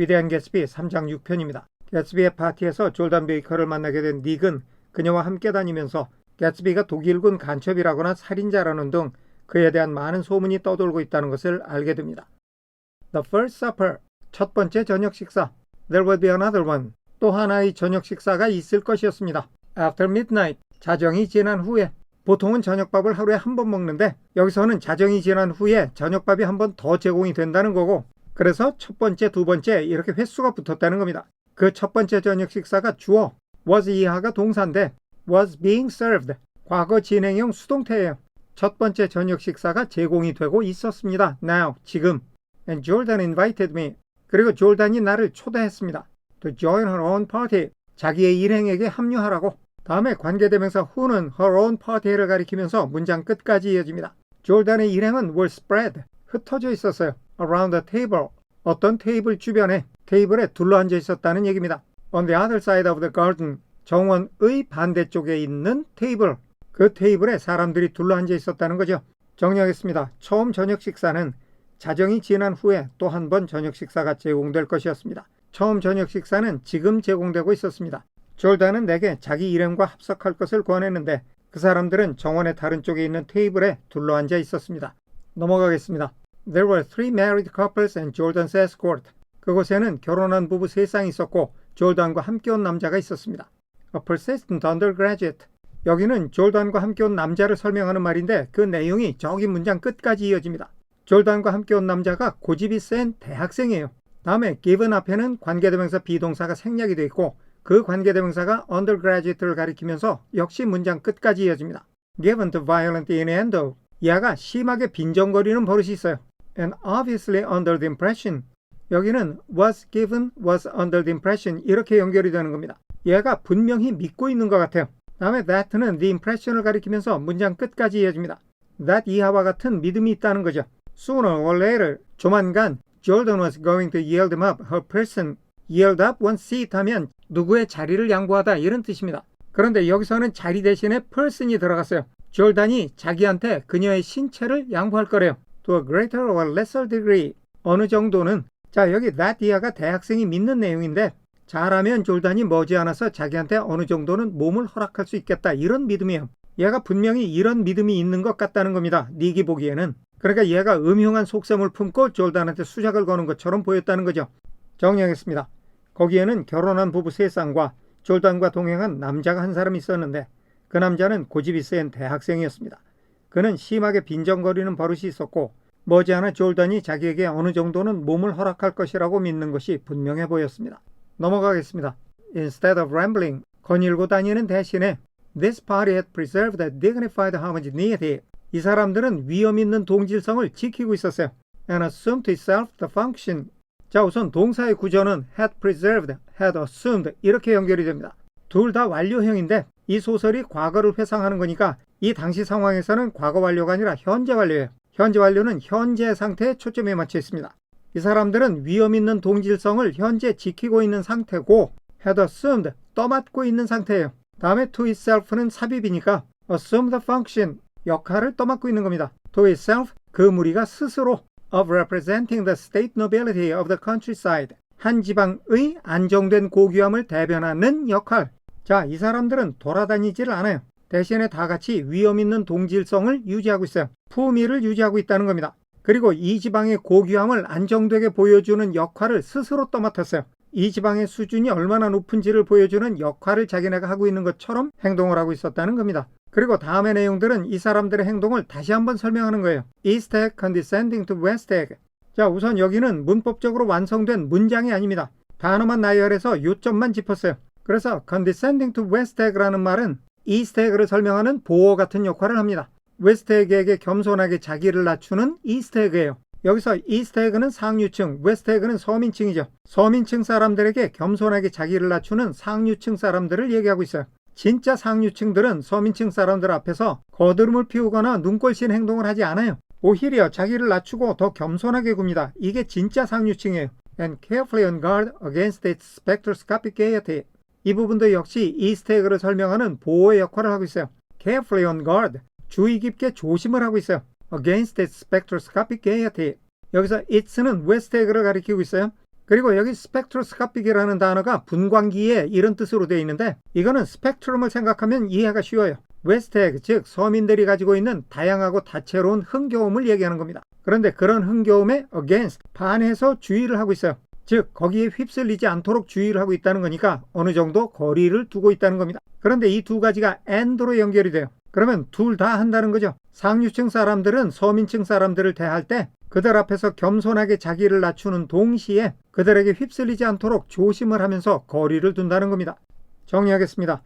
위대한 개츠비 3장 6편입니다. 개츠비의 파티에서 졸단 베이커를 만나게 된 닉은 그녀와 함께 다니면서 개츠비가 독일군 간첩이라거나 살인자라는 등 그에 대한 많은 소문이 떠돌고 있다는 것을 알게 됩니다. The First Supper, 첫 번째 저녁 식사. There will be another one. 또 하나의 저녁 식사가 있을 것이었습니다. After midnight, 자정이 지난 후에. 보통은 저녁밥을 하루에 한 번 먹는데 여기서는 자정이 지난 후에 저녁밥이 한 번 더 제공이 된다는 거고 그래서 첫 번째, 두 번째 이렇게 횟수가 붙었다는 겁니다. 그 첫 번째 저녁 식사가 주어 was 이하가 동사인데 was being served 과거 진행형 수동태예요. 첫 번째 저녁 식사가 제공이 되고 있었습니다. Now 지금 and Jordan invited me 그리고 졸단이 나를 초대했습니다. To join her own party 자기의 일행에게 합류하라고 다음에 관계대명사 who는 her own party를 가리키면서 문장 끝까지 이어집니다. 졸단의 일행은 were spread 흩어져 있었어요. around the table 어떤 테이블 주변에 테이블에 둘러앉아 있었다는 얘기입니다. On the other side of the garden 정원의 반대쪽에 있는 테이블 그 테이블에 사람들이 둘러앉아 있었다는 거죠. 정리하겠습니다. 처음 저녁 식사는 자정이 지난 후에 또 한 번 저녁 식사가 제공될 것이었습니다. 처음 저녁 식사는 지금 제공되고 있었습니다. 졸단은 내게 자기 일행과 합석할 것을 권했는데 그 사람들은 정원의 다른 쪽에 있는 테이블에 둘러앉아 있었습니다. 넘어가겠습니다. There were three married couples and Jordan's escort. 그곳에는 결혼한 부부 세 쌍이 있었고 졸단과 함께 온 남자가 있었습니다. A persistent undergraduate. 여기는 졸단과 함께 온 남자를 설명하는 말인데 그 내용이 저기 문장 끝까지 이어집니다. 졸단과 함께 온 남자가 고집이 센 대학생이에요. 다음에 given 앞에는 관계대명사 비동사가 생략이 되어 있고 그 관계대명사가 undergraduate를 가리키면서 역시 문장 끝까지 이어집니다. given to violent innuendo. 얘가 심하게 빈정거리는 버릇이 있어요. And obviously under the impression. 여기는 was given, was under the impression 이렇게 연결이 되는 겁니다. 얘가 분명히 믿고 있는 것 같아요. 다음에 that는 the impression을 가리키면서 문장 끝까지 이어집니다. that 이하와 같은 믿음이 있다는 거죠. Sooner or later, 조만간 Jordan was going to yield up her person. yield up one seat 하면 누구의 자리를 양보하다 이런 뜻입니다. 그런데 여기서는 자리 대신에 person이 들어갔어요. 졸단이 자기한테 그녀의 신체를 양보할 거래요. To a greater or lesser degree. 어느 정도는 자 여기 that 이하가 대학생이 믿는 내용인데 잘하면 졸단이 머지않아서 자기한테 어느 정도는 몸을 허락할 수 있겠다 이런 믿음이에요. 얘가 분명히 이런 믿음이 있는 것 같다는 겁니다. 닉이 보기에는. 그러니까 얘가 음흉한 속셈을 품고 졸단한테 수작을 거는 것처럼 보였다는 거죠. 정리하겠습니다. 거기에는 결혼한 부부 세 쌍과 졸단과 동행한 남자가 한 사람 있었는데 그 남자는 고집이 센 대학생이었습니다. 그는 심하게 빈정거리는 버릇이 있었고 머지않아 졸단이 자기에게 어느 정도는 몸을 허락할 것이라고 믿는 것이 분명해 보였습니다. 넘어가겠습니다. Instead of rambling, 거닐고 다니는 대신에 This party had preserved a dignified homogeneity. 이 사람들은 위험 있는 동질성을 지키고 있었어요. And assumed itself the function. 자, 우선 동사의 구조는 had preserved, had assumed 이렇게 연결이 됩니다. 둘 다 완료형인데 이 소설이 과거를 회상하는 거니까 이 당시 상황에서는 과거 완료가 아니라 현재 완료예요. 현재 완료는 현재 상태에 초점이 맞춰 있습니다. 이 사람들은 위험 있는 동질성을 현재 지키고 있는 상태고 had assumed, 떠맡고 있는 상태예요. 다음에 to itself는 삽입이니까 assume the function, 역할을 떠맡고 있는 겁니다. to itself, 그 무리가 스스로 of representing the state nobility of the countryside, 한 지방의 안정된 고귀함을 대변하는 역할. 자, 이 사람들은 돌아다니지를 않아요. 대신에 다 같이 위험 있는 동질성을 유지하고 있어요. 품위를 유지하고 있다는 겁니다. 그리고 이 지방의 고귀함을 안정되게 보여주는 역할을 스스로 떠맡았어요. 이 지방의 수준이 얼마나 높은지를 보여주는 역할을 자기네가 하고 있는 것처럼 행동을 하고 있었다는 겁니다. 그리고 다음의 내용들은 이 사람들의 행동을 다시 한번 설명하는 거예요. East egg condescending to West egg. 자, 우선 여기는 문법적으로 완성된 문장이 아닙니다. 단어만 나열해서 요점만 짚었어요. 그래서 condescending to West egg라는 말은 East egg를 설명하는 보호 같은 역할을 합니다. 웨스트 에그에게 겸손하게 자기를 낮추는 이스트 에그예요. 여기서 이스트 에그는 상류층, 웨스트 에그는 서민층이죠. 서민층 사람들에게 겸손하게 자기를 낮추는 상류층 사람들을 얘기하고 있어요. 진짜 상류층들은 서민층 사람들 앞에서 거드름을 피우거나 눈꼴신 행동을 하지 않아요. 오히려 자기를 낮추고 더 겸손하게 굽니다. 이게 진짜 상류층이에요. And carefully on guard against its spectroscopic gaiety. 이 부분도 역시 이스트 에그를 설명하는 보호의 역할을 하고 있어요. Carefully on guard. 주의 깊게 조심을 하고 있어요. Against its spectroscopic gaiety. 여기서 it's는 웨스트 에그를 가리키고 있어요. 그리고 여기 스펙트로스코픽이라는 단어가 분광기에 이런 뜻으로 되어 있는데 이거는 스펙트럼을 생각하면 이해가 쉬워요. 웨스트에그 즉 서민들이 가지고 있는 다양하고 다채로운 흥겨움을 얘기하는 겁니다. 그런데 그런 흥겨움에 against 반해서 주의를 하고 있어요. 즉 거기에 휩쓸리지 않도록 주의를 하고 있다는 거니까 어느 정도 거리를 두고 있다는 겁니다. 그런데 이 두 가지가 and로 연결이 돼요. 그러면 둘 다 한다는 거죠. 상류층 사람들은 서민층 사람들을 대할 때 그들 앞에서 겸손하게 자기를 낮추는 동시에 그들에게 휩쓸리지 않도록 조심을 하면서 거리를 둔다는 겁니다. 정리하겠습니다.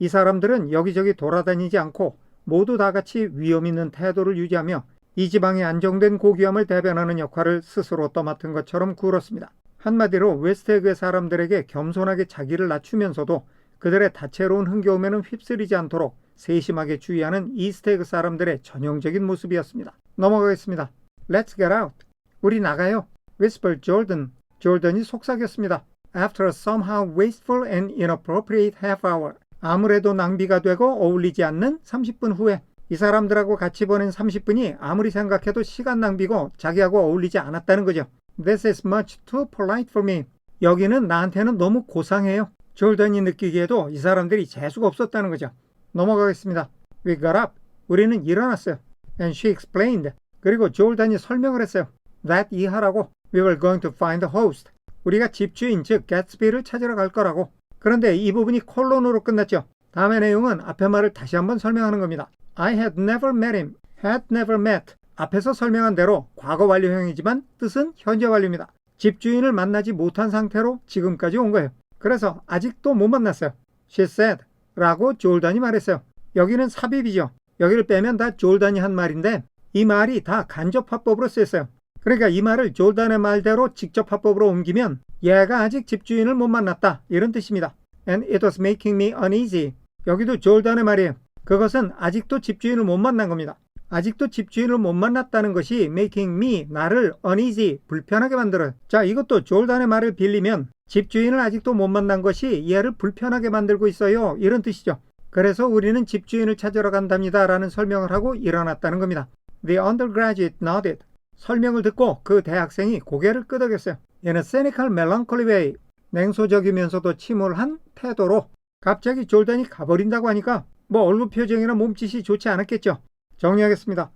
이 사람들은 여기저기 돌아다니지 않고 모두 다 같이 위험 있는 태도를 유지하며 이 지방의 안정된 고귀함을 대변하는 역할을 스스로 떠맡은 것처럼 굴었습니다. 한마디로 웨스트에그의 사람들에게 겸손하게 자기를 낮추면서도 그들의 다채로운 흥겨움에는 휩쓸리지 않도록 세심하게 주의하는 이스테그 사람들의 전형적인 모습이었습니다. 넘어가겠습니다. Let's get out. 우리 나가요. whispered Jordan. 졸던이 속삭였습니다. After a somehow wasteful and inappropriate half hour. 아무래도 낭비가 되고 어울리지 않는 30분 후에 이 사람들하고 같이 보낸 30분이 아무리 생각해도 시간 낭비고 자기하고 어울리지 않았다는 거죠. This is much too polite for me. 여기는 나한테는 너무 고상해요. 졸던이 느끼기에도 이 사람들이 재수가 없었다는 거죠. 넘어가겠습니다. We got up. 우리는 일어났어요. And she explained. 그리고 졸단이 설명을 했어요. That 이하라고. We were going to find the host. 우리가 집주인 즉 개츠비를 찾으러 갈 거라고. 그런데 이 부분이 콜론으로 끝났죠. 다음의 내용은 앞의 말을 다시 한번 설명하는 겁니다. I had never met him. had never met. 앞에서 설명한 대로 과거 완료형이지만 뜻은 현재 완료입니다. 집주인을 만나지 못한 상태로 지금까지 온 거예요. 그래서 아직도 못 만났어요. She said. 라고 졸단이 말했어요. 여기는 삽입이죠. 여기를 빼면 다 졸단이 한 말인데 이 말이 다 간접 화법으로 쓰였어요. 그러니까 이 말을 졸단의 말대로 직접 화법으로 옮기면 얘가 아직 집주인을 못 만났다 이런 뜻입니다. And it was making me uneasy. 여기도 졸단의 말이에요. 그것은 아직도 집주인을 못 만난 겁니다. 아직도 집주인을 못 만났다는 것이 making me 나를 uneasy 불편하게 만들어요. 자 이것도 졸단의 말을 빌리면 집주인을 아직도 못 만난 것이 얘를 불편하게 만들고 있어요. 이런 뜻이죠. 그래서 우리는 집주인을 찾으러 간답니다. 라는 설명을 하고 일어났다는 겁니다. The undergraduate nodded. 설명을 듣고 그 대학생이 고개를 끄덕였어요. 얘는 cynical melancholy way. 냉소적이면서도 침울한 태도로 갑자기 졸단이 가버린다고 하니까 뭐 얼굴 표정이나 몸짓이 좋지 않았겠죠. 정리하겠습니다.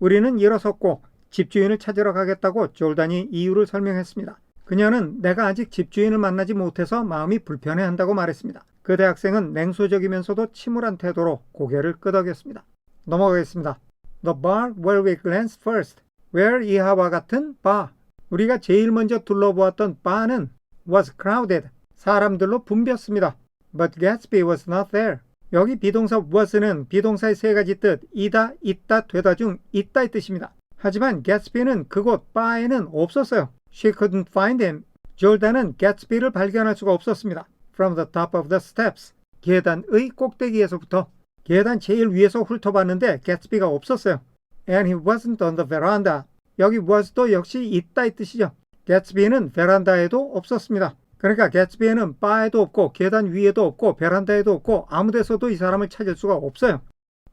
우리는 일어섰고 집주인을 찾으러 가겠다고 졸단이 이유를 설명했습니다. 그녀는 내가 아직 집주인을 만나지 못해서 마음이 불편해한다고 말했습니다. 그 대학생은 냉소적이면서도 침울한 태도로 고개를 끄덕였습니다. 넘어가겠습니다. The bar where we glanced first. where 이하와 같은 바. 우리가 제일 먼저 둘러보았던 바는 was crowded. 사람들로 붐볐습니다. But Gatsby was not there. 여기 비동사 was는 비동사의 세 가지 뜻 이다, 있다, 되다 중 있다의 뜻입니다. 하지만 Gatsby는 그곳 바에는 없었어요. She couldn't find him. 졸단은 Gatsby를 발견할 수가 없었습니다. From the top of the steps. 계단의 꼭대기에서부터 계단 제일 위에서 훑어봤는데 Gatsby가 없었어요. And he wasn't on the veranda. 여기 was도 역시 있다의 뜻이죠. Gatsby는 베란다에도 없었습니다. 그러니까 개츠비에는 바에도 없고 계단 위에도 없고 베란다에도 없고 아무 데서도 이 사람을 찾을 수가 없어요.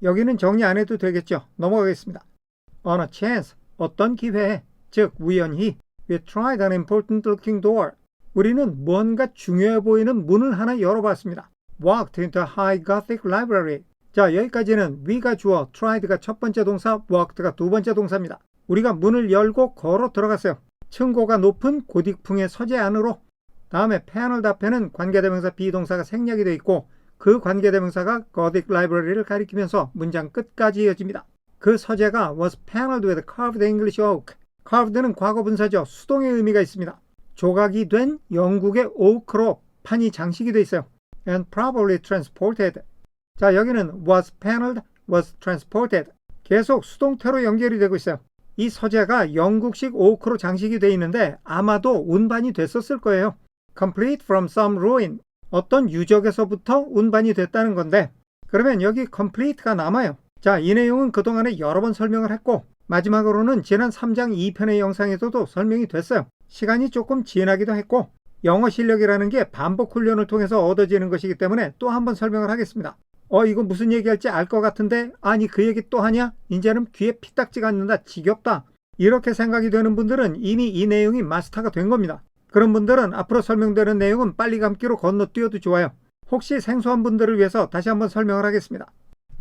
여기는 정리 안 해도 되겠죠. 넘어가겠습니다. On a chance, 어떤 기회에, 즉 우연히 we tried an important looking door. 우리는 뭔가 중요해 보이는 문을 하나 열어봤습니다. Walked into a high Gothic library. 자 여기까지는 we가 주어, tried가 첫 번째 동사, walked가 두 번째 동사입니다. 우리가 문을 열고 걸어 들어갔어요. 층고가 높은 고딕풍의 서재 안으로 다음에 패널 답변은 관계대명사 비동사가 생략이 되어 있고 그 관계대명사가 Gothic Library를 가리키면서 문장 끝까지 이어집니다. 그 서재가 was paneled with carved English oak. carved는 과거 분사죠. 수동의 의미가 있습니다. 조각이 된 영국의 오크로 판이 장식이 되어 있어요. and probably transported. 자 여기는 was paneled, was transported. 계속 수동태로 연결이 되고 있어요. 이 서재가 영국식 오크로 장식이 되어 있는데 아마도 운반이 됐었을 거예요. Complete from some ruin. 어떤 유적에서부터 운반이 됐다는 건데 그러면 여기 complete가 남아요. 자, 이 내용은 그동안에 여러 번 설명을 했고 마지막으로는 지난 3장 2편의 영상에서도 설명이 됐어요. 시간이 조금 지나기도 했고 영어 실력이라는 게 반복 훈련을 통해서 얻어지는 것이기 때문에 또 한 번 설명을 하겠습니다. 어, 이거 무슨 얘기할지 알 것 같은데 아니 그 얘기 또 하냐? 이제는 귀에 피딱지가 않는다. 지겹다. 이렇게 생각이 되는 분들은 이미 이 내용이 마스터가 된 겁니다. 그런 분들은 앞으로 설명되는 내용은 빨리 감기로 건너뛰어도 좋아요. 혹시 생소한 분들을 위해서 다시 한번 설명을 하겠습니다.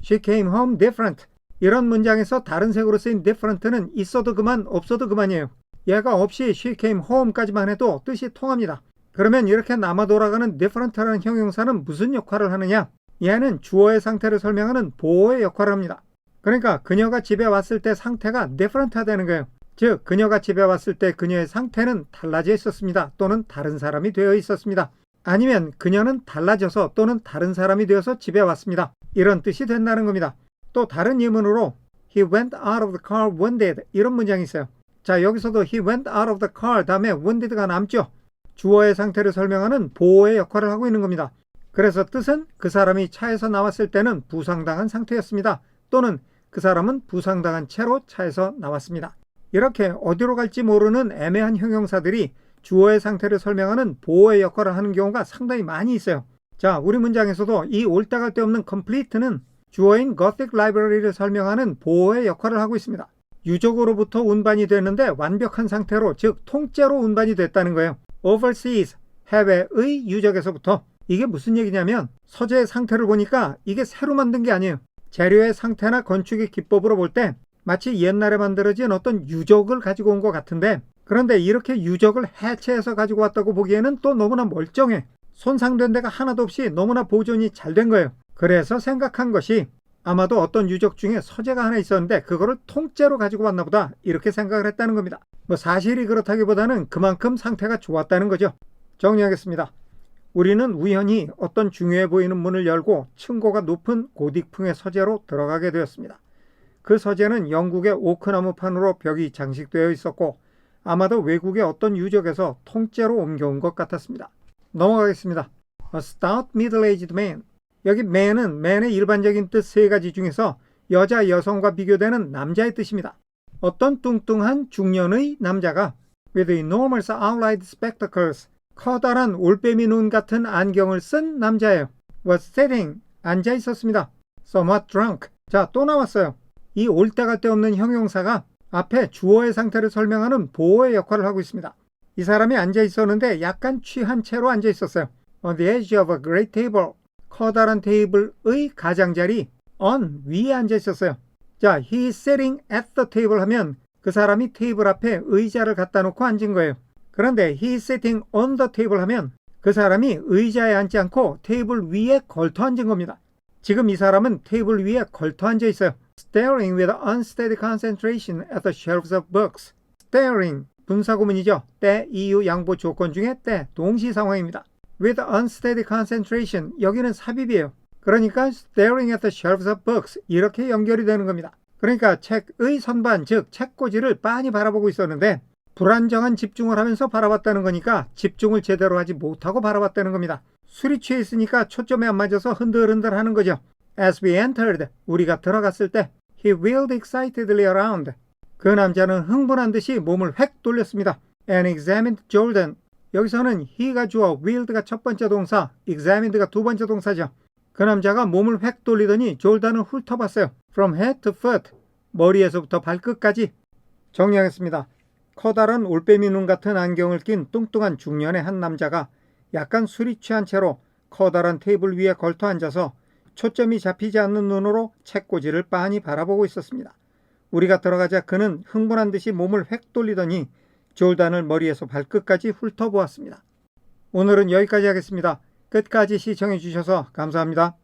She came home different. 이런 문장에서 다른 색으로 쓰인 different는 있어도 그만 없어도 그만이에요. 얘가 없이 she came home까지만 해도 뜻이 통합니다. 그러면 이렇게 남아 돌아가는 different라는 형용사는 무슨 역할을 하느냐? 얘는 주어의 상태를 설명하는 보호의 역할을 합니다. 그러니까 그녀가 집에 왔을 때 상태가 different하다는 거예요. 즉 그녀가 집에 왔을 때 그녀의 상태는 달라져 있었습니다. 또는 다른 사람이 되어 있었습니다. 아니면 그녀는 달라져서 또는 다른 사람이 되어서 집에 왔습니다. 이런 뜻이 된다는 겁니다. 또 다른 예문으로 He went out of the car wounded 이런 문장이 있어요. 자 여기서도 He went out of the car 다음에 wounded가 남죠. 주어의 상태를 설명하는 보호의 역할을 하고 있는 겁니다. 그래서 뜻은 그 사람이 차에서 나왔을 때는 부상당한 상태였습니다. 또는 그 사람은 부상당한 채로 차에서 나왔습니다. 이렇게 어디로 갈지 모르는 애매한 형용사들이 주어의 상태를 설명하는 보호의 역할을 하는 경우가 상당히 많이 있어요. 자, 우리 문장에서도 이 옳다 갈데 없는 complete는 주어인 Gothic Library를 설명하는 보호의 역할을 하고 있습니다. 유적으로부터 운반이 됐는데 완벽한 상태로 즉 통째로 운반이 됐다는 거예요. overseas 해외의 유적에서부터 이게 무슨 얘기냐면 서재의 상태를 보니까 이게 새로 만든 게 아니에요. 재료의 상태나 건축의 기법으로 볼 때 마치 옛날에 만들어진 어떤 유적을 가지고 온 것 같은데 그런데 이렇게 유적을 해체해서 가지고 왔다고 보기에는 또 너무나 멀쩡해. 손상된 데가 하나도 없이 너무나 보존이 잘 된 거예요. 그래서 생각한 것이 아마도 어떤 유적 중에 서재가 하나 있었는데 그거를 통째로 가지고 왔나 보다 이렇게 생각을 했다는 겁니다. 뭐 사실이 그렇다기보다는 그만큼 상태가 좋았다는 거죠. 정리하겠습니다. 우리는 우연히 어떤 중요해 보이는 문을 열고 층고가 높은 고딕풍의 서재로 들어가게 되었습니다. 그 서재는 영국의 오크나무 판으로 벽이 장식되어 있었고 아마도 외국의 어떤 유적에서 통째로 옮겨온 것 같았습니다. 넘어가겠습니다. A stout middle-aged man. 여기 man은 man의 일반적인 뜻 세 가지 중에서 여자, 여성과 비교되는 남자의 뜻입니다. 어떤 뚱뚱한 중년의 남자가 with enormous outlined spectacles 커다란 올빼미 눈 같은 안경을 쓴 남자예요. was sitting 앉아 있었습니다. somewhat drunk 자 또 나왔어요. 이올때갈데 없는 형용사가 앞에 주어의 상태를 설명하는 보호의 역할을 하고 있습니다. 이 사람이 앉아 있었는데 약간 취한 채로 앉아 있었어요. On the edge of a great table. 커다란 테이블의 가장자리 on 위에 앉아 있었어요. 자, he is sitting at the table 하면 그 사람이 테이블 앞에 의자를 갖다 놓고 앉은 거예요. 그런데 he is sitting on the table 하면 그 사람이 의자에 앉지 않고 테이블 위에 걸터 앉은 겁니다. 지금 이 사람은 테이블 위에 걸터 앉아 있어요. Staring with unsteady concentration at the shelves of books. Staring 분사구문이죠. 때, 이유, 양보 조건 중에 때, 동시 상황입니다. With unsteady concentration 여기는 삽입이에요. 그러니까 staring at the shelves of books 이렇게 연결이 되는 겁니다. 그러니까 책의 선반 즉 책꽂이를 빤히 바라보고 있었는데 불안정한 집중을 하면서 바라봤다는 거니까 집중을 제대로 하지 못하고 바라봤다는 겁니다. 술이 취해 있으니까 초점에 안 맞아서 흔들흔들 하는 거죠. As we entered, 우리가 들어갔을 때 He wheeled excitedly around. 그 남자는 흥분한 듯이 몸을 획 돌렸습니다. And examined Jordan. 여기서는 he가 주어, wheeled가 첫 번째 동사, examined가 두 번째 동사죠. 그 남자가 몸을 획 돌리더니 졸단을 훑어봤어요. From head to foot. 머리에서부터 발끝까지. 정리하겠습니다. 커다란 올빼미 눈 같은 안경을 낀 뚱뚱한 중년의 한 남자가 약간 술이 취한 채로 커다란 테이블 위에 걸터 앉아서 초점이 잡히지 않는 눈으로 책꽂이를 빤히 바라보고 있었습니다. 우리가 들어가자 그는 흥분한 듯이 몸을 획 돌리더니 졸단을 머리에서 발끝까지 훑어보았습니다. 오늘은 여기까지 하겠습니다. 끝까지 시청해 주셔서 감사합니다.